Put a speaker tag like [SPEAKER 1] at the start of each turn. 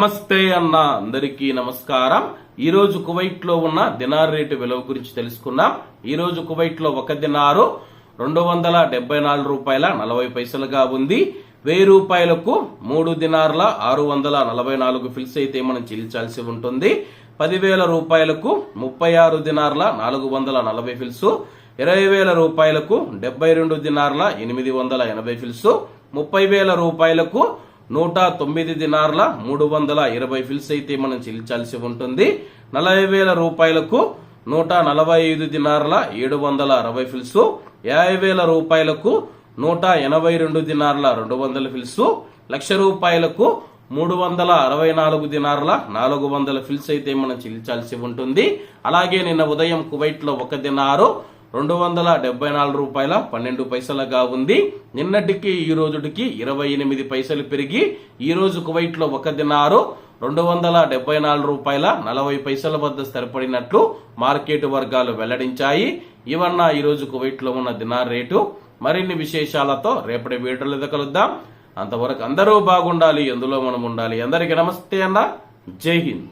[SPEAKER 1] నమస్తే అన్న అందరికీ నమస్కారం. ఈరోజు కువైట్లో కువైట్లో ఉన్న దినార్ రేటు విలువ గురించి తెలుసుకుందాం. ఈరోజు కువైట్లో కువైట్లో ఒక దినారు రెండు వందల డెబ్బై నాలుగు రూపాయల నలభై పైసలుగా ఉంది. వెయ్యి రూపాయలకు మూడు దినార్ల ఆరు వందల నలభై నాలుగు ఫిల్స్ అయితే మనం చెల్లించాల్సి ఉంటుంది. పదివేల రూపాయలకు ముప్పై ఆరు దినార్ల నాలుగు వందల నలభై ఫిల్స్. ఇరవై వేల రూపాయలకు డెబ్బై రెండు దినార్ల ఎనిమిది వందల ఎనభై ఫిల్స్. ముప్పై వేల రూపాయలకు నూట తొమ్మిది దినార్ల మూడు వందల ఇరవై ఫిల్స్ అయితే మనం చెల్లించాల్సి ఉంటుంది. నలభై వేల రూపాయలకు నూట నలభై ఐదు దినార్ల ఏడు వందల అరవై ఫిల్స్ యాభై వేల రూపాయలకు నూట ఎనభై రెండు దినార్ల రెండు వందల ఫిల్స్ లక్ష రూపాయలకు మూడు వందల అరవై నాలుగు దినార్ల నాలుగు వందల ఫిల్స్ అయితే మనం చెల్లించాల్సి ఉంటుంది. అలాగే నిన్న ఉదయం కువైట్లో ఒక దినారు రెండు వందల డెబ్బై నాలుగు రూపాయల పన్నెండు పైసలుగా ఉంది నిన్నటికి ఈ రోజుటికి ఇరవై ఎనిమిది పైసలు పెరిగి ఈ రోజు కువైట్లో ఒక దినారు. రెండు వందల డెబ్బై నాలుగు రూపాయల నలభై పైసల వద్ద స్థిరపడినట్లు మార్కెట్ వర్గాలు వెల్లడించాయి. ఇవన్న ఈ రోజు కువైట్లో ఉన్న దినార్ రేటు. మరిన్ని విశేషాలతో రేపటి వీడియోలో కలుద్దాం. అంతవరకు అందరూ బాగుండాలి ఎందులో మనం ఉండాలి. అందరికీ నమస్తే అన్న. జై హింద్.